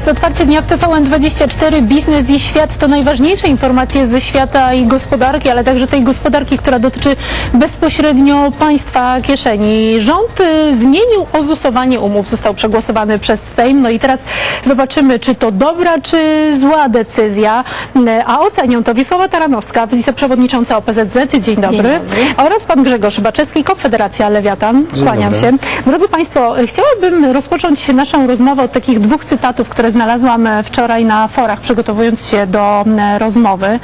jest otwarcie dnia w TVN24. Biznes i świat to najważniejsze informacje ze świata i gospodarki, ale także tej gospodarki, która dotyczy bezpośrednio państwa kieszeni. Rząd y, zmienił ozusowanie umów, został przegłosowany przez Sejm. No i teraz zobaczymy, czy to dobra, czy zła decyzja. Y, A ocenią to Wisława Taranowska, wiceprzewodnicząca OPZZ. Dzień dobry. dobry. Oraz pan Grzegorz Baczewski, Konfederacja Lewiatan. Kłaniam się. Drodzy Państwo, chciałabym rozpocząć naszą rozmowę od takich dwóch cytatów, które znalazłam e, wczoraj na forach, przygotowując się do e, rozmowy.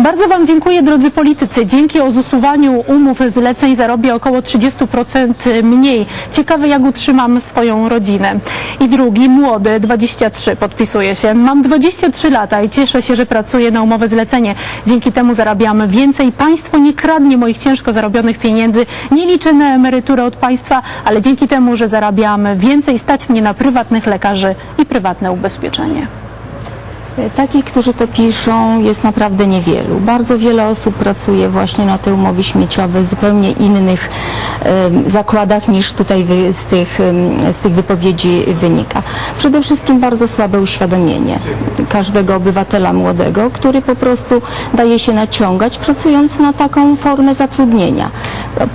Bardzo Wam dziękuję, drodzy politycy. Dzięki ozusuwaniu umów zleceń zarobię około 30% mniej. Ciekawe, jak utrzymam swoją rodzinę. I drugi, młody, 23, podpisuje się. Mam 23 lata i cieszę się, że pracuję na umowę zlecenie. Dzięki temu zarabiamy więcej. Państwo nie kradnie moich ciężko zarobionych pieniędzy. Nie liczę na emeryturę od państwa, ale dzięki temu, że zarabiamy więcej, stać mnie na prywatnych lekarzy i prywatne ubezpieczenie. Takich, którzy to piszą, jest naprawdę niewielu. Bardzo wiele osób pracuje właśnie na te umowy śmieciowe w zupełnie innych zakładach niż tutaj z, tych, z tych wypowiedzi wynika. Przede wszystkim bardzo słabe uświadomienie każdego obywatela młodego, który po prostu daje się naciągać, pracując na taką formę zatrudnienia.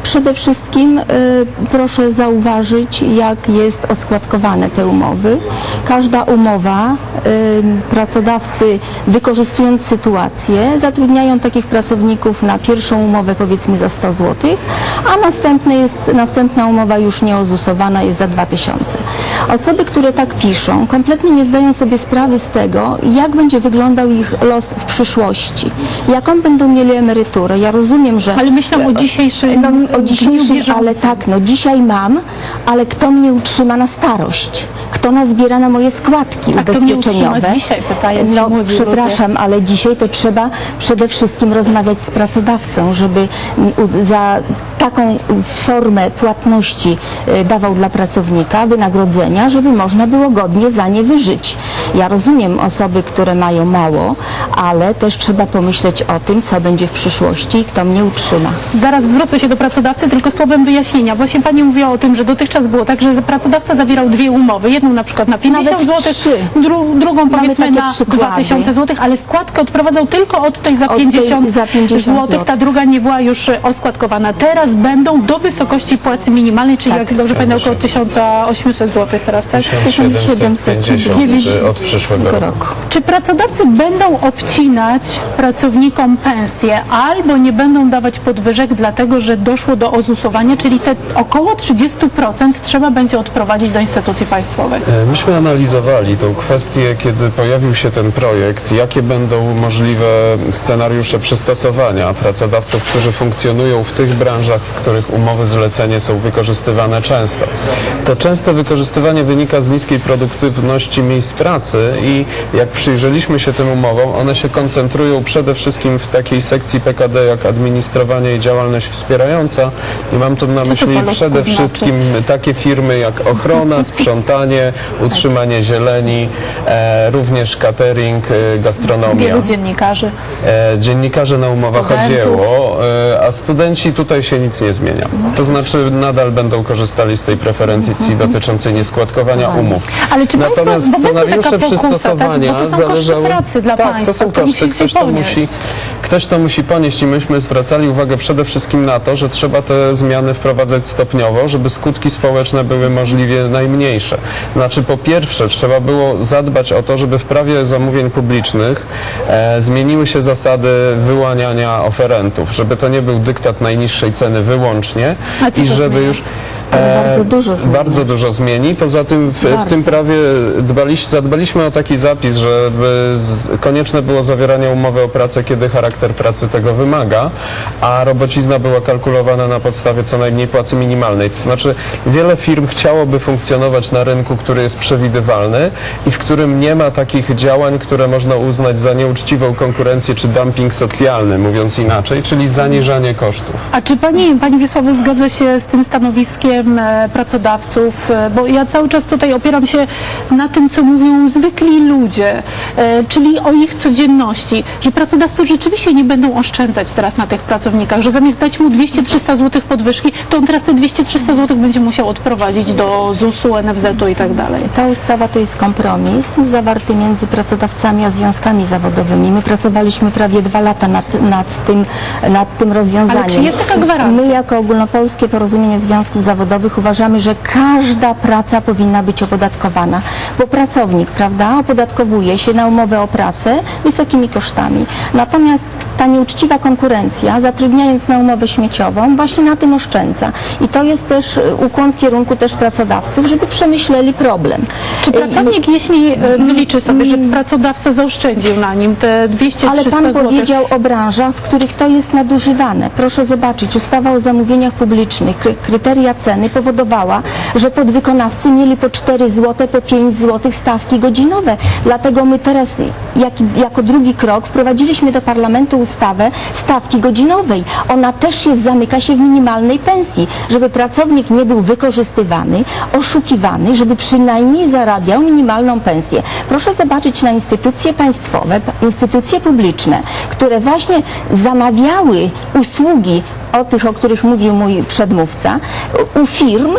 Przede wszystkim y, proszę zauważyć, jak jest oskładkowane te umowy. Każda umowa y, pracodawcy wykorzystując sytuację zatrudniają takich pracowników na pierwszą umowę powiedzmy za 100 zł, a następny jest, następna umowa już nieozusowana jest za 2000. Osoby, które tak piszą, kompletnie nie zdają sobie sprawy z tego, jak będzie wyglądał ich los w przyszłości, jaką będą mieli emeryturę. Ja rozumiem, że Ale myślę o dzisiejszym no, o dzisiejszym, ale tak, no dzisiaj mam, ale kto mnie utrzyma na starość? Kto nazbiera na moje składki A kto mnie ubezpieczeniowe? utrzyma dzisiaj, pytają ci no, młodzi przepraszam, ale dzisiaj to trzeba przede wszystkim rozmawiać z pracodawcą, żeby mm, za taką formę płatności y, dawał dla pracownika wynagrodzenia, żeby można było godnie za nie wyżyć. Ja rozumiem osoby, które mają mało, ale też trzeba pomyśleć o tym, co będzie w przyszłości i kto mnie utrzyma. Zaraz zwrócę się do pracodawcy, tylko słowem wyjaśnienia. Właśnie Pani mówiła o tym, że dotychczas było tak, że pracodawca zawierał dwie umowy. Jedną na przykład na 50 Nawet zł, dru, drugą powiedzmy na. 2000 zł, ale składkę odprowadzał tylko od tej za Od tej 50, za 50 zł. Ta złotych. druga nie była już oskładkowana. Teraz będą do wysokości płacy minimalnej, czyli jak dobrze pamiętam około 1800 zł teraz, tak? 1750 od przyszłego roku. roku. Czy pracodawcy będą obcinać pracownikom pensje albo nie będą dawać podwyżek dlatego, że doszło do ozusowania, czyli te około 30% trzeba będzie odprowadzić do instytucji państwowych? E, Myśmy analizowali tą kwestię, kiedy pojawił się ten projekt, jakie będą możliwe scenariusze przystosowania pracodawców, którzy funkcjonują w tych branżach, w których umowy zlecenie są wykorzystywane często. To częste wykorzystywanie wynika z niskiej produktywności miejsc pracy i jak przyjrzeliśmy się tym umowom, one się koncentrują przede wszystkim w takiej sekcji PKD jak administrowanie i działalność wspierająca i mam tu na myśli przede znaczy? wszystkim takie firmy jak ochrona, sprzątanie, utrzymanie zieleni, e, również catering, e, gastronomia. Wielu dziennikarzy. E, dziennikarze na umowach o dzieło, e, a studenci tutaj się nic nie zmienia. To znaczy nadal będą korzystali z tej preferencji dotyczącej nieskładkowania umów. Ale czy państwo- Natomiast bo będzie taka pokusa, tak? przystosowania Bo to są koszty zależały... pracy dla tak, państwa, to są koszty, ktoś to musi Ktoś to musi ponieść i myśmy zwracali uwagę przede wszystkim na to, że trzeba te zmiany wprowadzać stopniowo, żeby skutki społeczne były możliwie najmniejsze. Znaczy po pierwsze trzeba było zadbać o to, żeby w prawie zamówień publicznych e, zmieniły się zasady wyłaniania oferentów, żeby to nie był dyktat najniższej ceny wyłącznie i żeby już bardzo dużo zmieni. Bardzo dużo zmieni. Poza tym w, w tym prawie dbaliśmy, zadbaliśmy o taki zapis, żeby z, konieczne było zawieranie umowy o pracę, kiedy charakter pracy tego wymaga, a robocizna była kalkulowana na podstawie co najmniej płacy minimalnej. To znaczy wiele firm chciałoby funkcjonować na rynku, który jest przewidywalny i w którym nie ma takich działań, które można uznać za nieuczciwą konkurencję czy dumping socjalny, mówiąc inaczej, czyli zaniżanie kosztów. A czy pani, pani Wiesławo zgadza się z tym stanowiskiem wsparciem e, pracodawców, e, bo ja cały czas tutaj opieram się na tym, co mówią zwykli ludzie, e, czyli o ich codzienności, że pracodawcy rzeczywiście nie będą oszczędzać teraz na tych pracownikach, że zamiast dać mu 200-300 zł podwyżki, to on teraz te 200-300 zł będzie musiał odprowadzić do ZUS-u, NFZ-u i tak dalej. Ta ustawa to jest kompromis zawarty między pracodawcami a związkami zawodowymi. My pracowaliśmy prawie dwa lata nad, nad, tym, nad tym rozwiązaniem. Ale czy jest taka gwarancja? My jako Ogólnopolskie Porozumienie Związków Zawodowych uważamy, że każda praca powinna być opodatkowana, bo pracownik, prawda, opodatkowuje się na umowę o pracę wysokimi kosztami. Natomiast ta nieuczciwa konkurencja, zatrudniając na umowę śmieciową, właśnie na tym oszczędza. I to jest też e, ukłon w kierunku też pracodawców, żeby przemyśleli problem. Czy E, pracownik, jeśli e, wyliczy sobie, że pracodawca zaoszczędził na nim te 200-300 Ale pan powiedział o branżach, w których to jest nadużywane. Proszę zobaczyć, ustawa o zamówieniach publicznych, kry- kryteria ceny powodowała, że podwykonawcy mieli po 4 zł, po 5 zł stawki godzinowe. Dlatego my teraz, jak, jako drugi krok, wprowadziliśmy do parlamentu ustawę stawki godzinowej. Ona też jest, zamyka się w minimalnej pensji, żeby pracownik nie był wykorzystywany, oszukiwany, żeby przynajmniej zarabiał minimalną pensję. Proszę zobaczyć na instytucje państwowe, instytucje publiczne, które właśnie zamawiały usługi o tych, o których mówił mój przedmówca, u- firm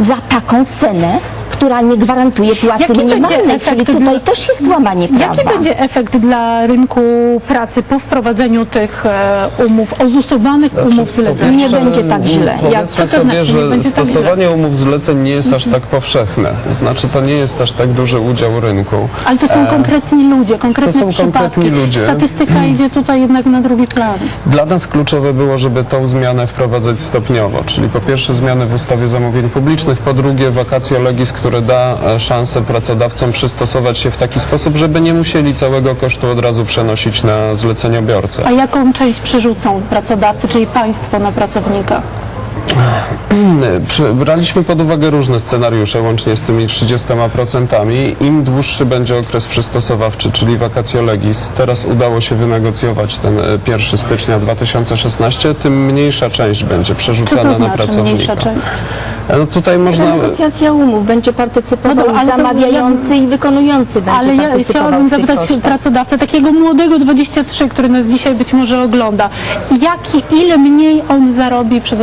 za taką cenę, która nie gwarantuje płacy Jaki będzie minimalnej, efekt czyli tutaj dla- też jest łamanie prawa. Jaki będzie efekt dla rynku pracy po wprowadzeniu tych e, umów, ozusowanych umów zleceń? Nie będzie tak źle. Jak- Powiedzmy co to sobie, znaczy, że tak stosowanie umów zleceń nie jest aż tak powszechne. To znaczy, to nie jest aż tak duży udział rynku. Ale to są konkretni ludzie, konkretne to są przypadki. konkretni ludzie. Statystyka idzie tutaj jednak na drugi plan. Dla nas kluczowe było, żeby tą zmianę wprowadzać stopniowo, czyli po pierwsze zmiany w ustawie zamówień publicznych, po drugie vacatio legis, które da e, szansę pracodawcom przystosować się w taki sposób, żeby nie musieli całego kosztu od razu przenosić na zleceniobiorcę. A jaką część przerzucą pracodawcy, czyli państwo na pracownika? Przy- Braliśmy pod uwagę różne scenariusze, łącznie z tymi 30%. Im dłuższy będzie okres przystosowawczy, czyli vacatio legis, teraz udało się wynegocjować ten e, 1 stycznia 2016, tym mniejsza część będzie Czy przerzucana to na znaczy pracownika. mniejsza część? E, No tutaj można... Renegocjacja umów będzie partycypował No to zamawiający i wykonujący będzie Ale ja chciałabym zapytać kosztach. pracodawcę, takiego młodego 23, który nas dzisiaj być może ogląda, jaki, ile mniej on zarobi przez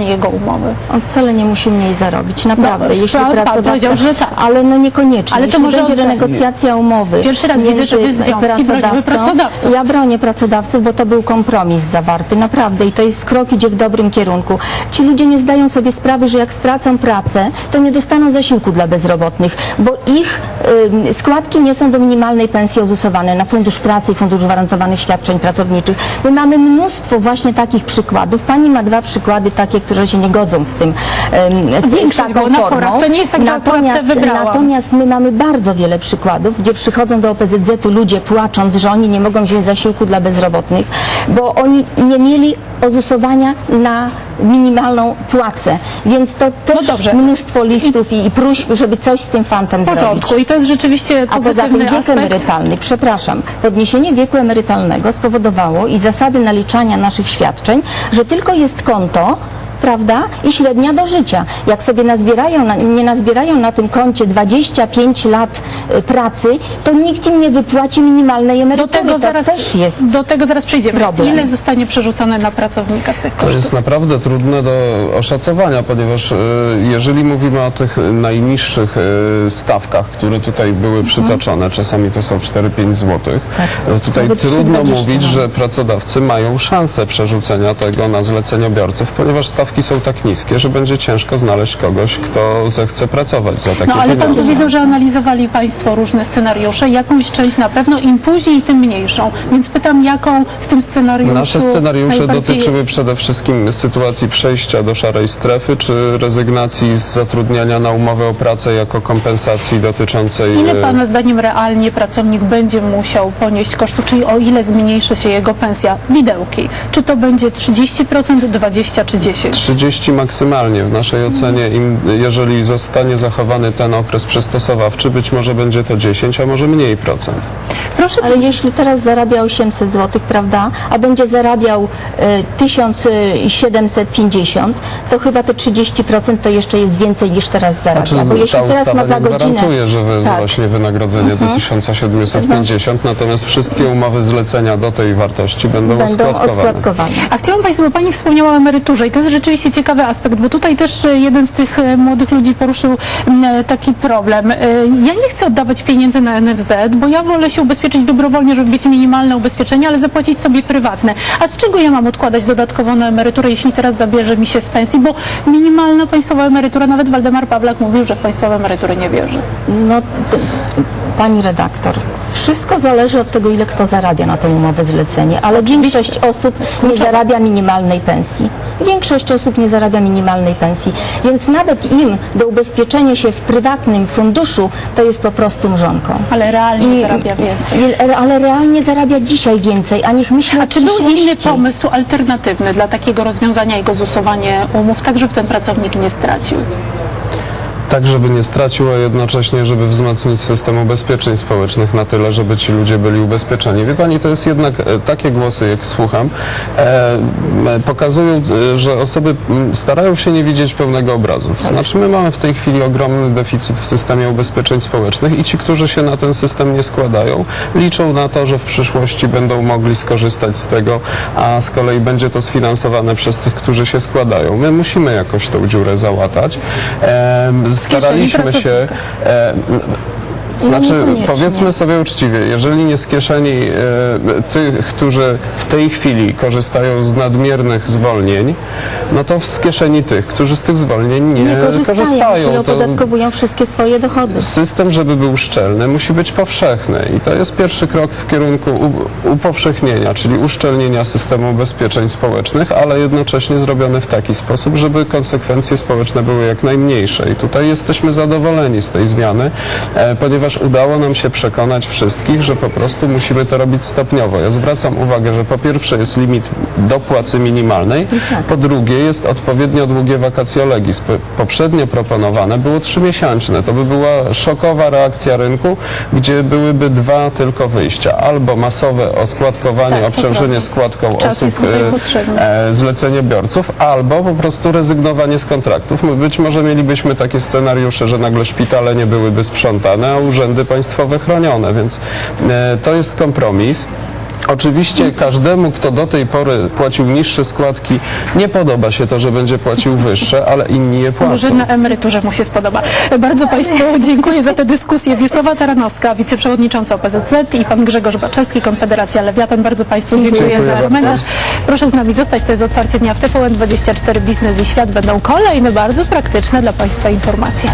ozusowanie jego umowy? On wcale nie musi mniej zarobić, naprawdę. No, jeśli pan pracodawca, że tak. ale no niekoniecznie. Ale to jeśli może będzie renegocjacja umowy. Pierwszy raz widzę, między żeby związki broniły pracodawców. Ja bronię pracodawców, bo to był kompromis zawarty, naprawdę. I to jest krok, idzie w dobrym kierunku. Ci ludzie nie zdają sobie sprawy, że jak stracą pracę, to nie dostaną zasiłku dla bezrobotnych, bo ich ym, składki nie są do minimalnej pensji ozusowane na Fundusz Pracy i Fundusz Gwarantowanych Świadczeń Pracowniczych. My mamy mnóstwo właśnie takich przykładów. Pani ma dwa przykłady takie, które się nie godzą z tym, ym, z, z taką na formą. forach. To nie jest tak, że natomiast, natomiast my mamy bardzo wiele przykładów, gdzie przychodzą do OPZZ-u ludzie płacząc, że oni nie mogą wziąć zasiłku dla bezrobotnych, bo oni nie mieli ozusowania na minimalną płacę. Więc to też No mnóstwo listów i, i próśb, żeby coś z tym fantem W zrobić. porządku. I to jest rzeczywiście A poza tym wiek aspekt. emerytalny, przepraszam, podniesienie wieku emerytalnego spowodowało i zasady naliczania naszych świadczeń, że tylko jest konto, prawda, i średnia do życia. Jak sobie nazbierają, na, nie nazbierają na tym koncie 25 lat pracy, to nikt im nie wypłaci minimalnej Do emerytury. tego, to zaraz, też jest do tego zaraz przejdziemy. problem. Ile zostanie przerzucone na pracownika z tych To kosztów? jest naprawdę trudne do oszacowania, ponieważ e, jeżeli mówimy o tych najniższych e, stawkach, które tutaj były przytoczone, czasami to są 4-5 zł, to tutaj Nawet trudno 3,20 mówić, nawet. że pracodawcy mają szansę przerzucenia tego na zleceniobiorców, ponieważ stawki są tak niskie, że będzie ciężko znaleźć kogoś, kto zechce pracować za takie No ale pan pieniądze. powiedział, że analizowali Państwo różne scenariusze. Jakąś część na pewno, im później, tym mniejszą. Więc pytam, jaką w tym scenariuszu Nasze scenariusze najbardziej- dotyczyły przede wszystkim sytuacji przejścia do szarej strefy, czy rezygnacji z zatrudniania na umowę o pracę jako kompensacji dotyczącej... Ile e, Pana zdaniem realnie pracownik będzie musiał ponieść kosztów, czyli o ile zmniejszy się jego pensja? Widełki. Czy to będzie 30%, 20 czy 10? 30 maksymalnie w naszej ocenie, im, jeżeli zostanie zachowany ten okres przystosowawczy, być może będzie będzie to 10, a może mniej procent. Proszę Ale jeśli teraz zarabia 800 zł, prawda, a będzie zarabiał e, 1750, to chyba te 30% to jeszcze jest więcej niż teraz zarabia. Znaczy, Bo jeśli ta teraz ustawa ma za nie godzinę... gwarantuje, że wzrośnie wynagrodzenie Mhm. do 1750, natomiast wszystkie umowy zlecenia do tej wartości będą, będą oskładkowane. oskładkowane. A chciałam Państwu, bo Pani wspomniała o emeryturze i to jest rzeczywiście ciekawy aspekt, bo tutaj też e, jeden z tych e, młodych ludzi poruszył m, e, taki problem. E, Ja nie chcę oddawać pieniędzy na NFZ, bo ja wolę się ubezpieczyć dobrowolnie, żeby mieć minimalne ubezpieczenie, ale zapłacić sobie prywatne. A z czego ja mam odkładać dodatkowo na emeryturę, jeśli teraz zabierze mi się z pensji? Bo minimalna państwowa emerytura, nawet Waldemar Pawlak mówił, że w państwowe emerytury nie wierzy. No, pani redaktor, wszystko zależy od tego, ile kto zarabia na tę umowę zlecenie, ale większość osób nie zarabia minimalnej pensji. Większość osób nie zarabia minimalnej pensji, więc nawet im do ubezpieczenia się w prywatnym funduszu to jest po prostu mrzonką. Ale realnie I- zarabia więcej. i- Ale realnie zarabia dzisiaj więcej, a niech myśli o A czy był inny przyszłości. pomysł alternatywny dla takiego rozwiązania jego zusowanie umów, tak żeby ten pracownik nie stracił? Tak, żeby nie stracił, a jednocześnie, żeby wzmocnić system ubezpieczeń społecznych na tyle, żeby ci ludzie byli ubezpieczeni. Wie Pani, to jest jednak e, takie głosy, jak słucham, e, m, pokazują, e, że osoby starają się nie widzieć pełnego obrazu. Znaczy, my mamy w tej chwili ogromny deficyt w systemie ubezpieczeń społecznych i ci, którzy się na ten system nie składają, liczą na to, że w przyszłości będą mogli skorzystać z tego, a z kolei będzie to sfinansowane przez tych, którzy się składają. My musimy jakoś tą dziurę załatać. E, staraliśmy się. E, znaczy, niekoniecznie. powiedzmy sobie uczciwie, jeżeli nie z kieszeni e, tych, którzy w tej chwili korzystają z nadmiernych zwolnień, no to z kieszeni tych, którzy z tych zwolnień nie, Nie korzystają, czyli To- opodatkowują wszystkie swoje dochody. System, żeby był szczelny, musi być powszechny i to jest pierwszy krok w kierunku upowszechnienia, czyli uszczelnienia systemu ubezpieczeń społecznych, ale jednocześnie zrobiony w taki sposób, żeby konsekwencje społeczne były jak najmniejsze. I tutaj jesteśmy zadowoleni z tej zmiany, e, ponieważ udało nam się przekonać wszystkich, że po prostu musimy to robić stopniowo. Ja zwracam uwagę, że po pierwsze jest limit do płacy minimalnej, po drugie jest odpowiednio długie vacatio legis. P- Poprzednio proponowane było trzymiesięczne. To by była szokowa reakcja rynku, gdzie byłyby dwa tylko wyjścia. Albo masowe oskładkowanie, Tak, obciążenie składką Czas osób e, e, zleceniobiorców, albo po prostu rezygnowanie z kontraktów. My Być może mielibyśmy takie scenariusze, że nagle szpitale nie byłyby sprzątane, a urzędy państwowe chronione, więc e, to jest kompromis. Oczywiście każdemu, kto do tej pory płacił niższe składki, nie podoba się to, że będzie płacił wyższe, ale inni je Może płacą. na emeryturze mu się spodoba. Bardzo Państwu dziękuję za tę dyskusję. Wiesława Taranowska, wiceprzewodnicząca OPZZ i pan Grzegorz Baczewski, Konfederacja Lewiatan. Bardzo Państwu dziękuję, Dziękuję za bardzo. komentarz. Proszę z nami zostać. To jest otwarcie dnia w TVN24 Biznes i Świat. Będą kolejne bardzo praktyczne dla Państwa informacje.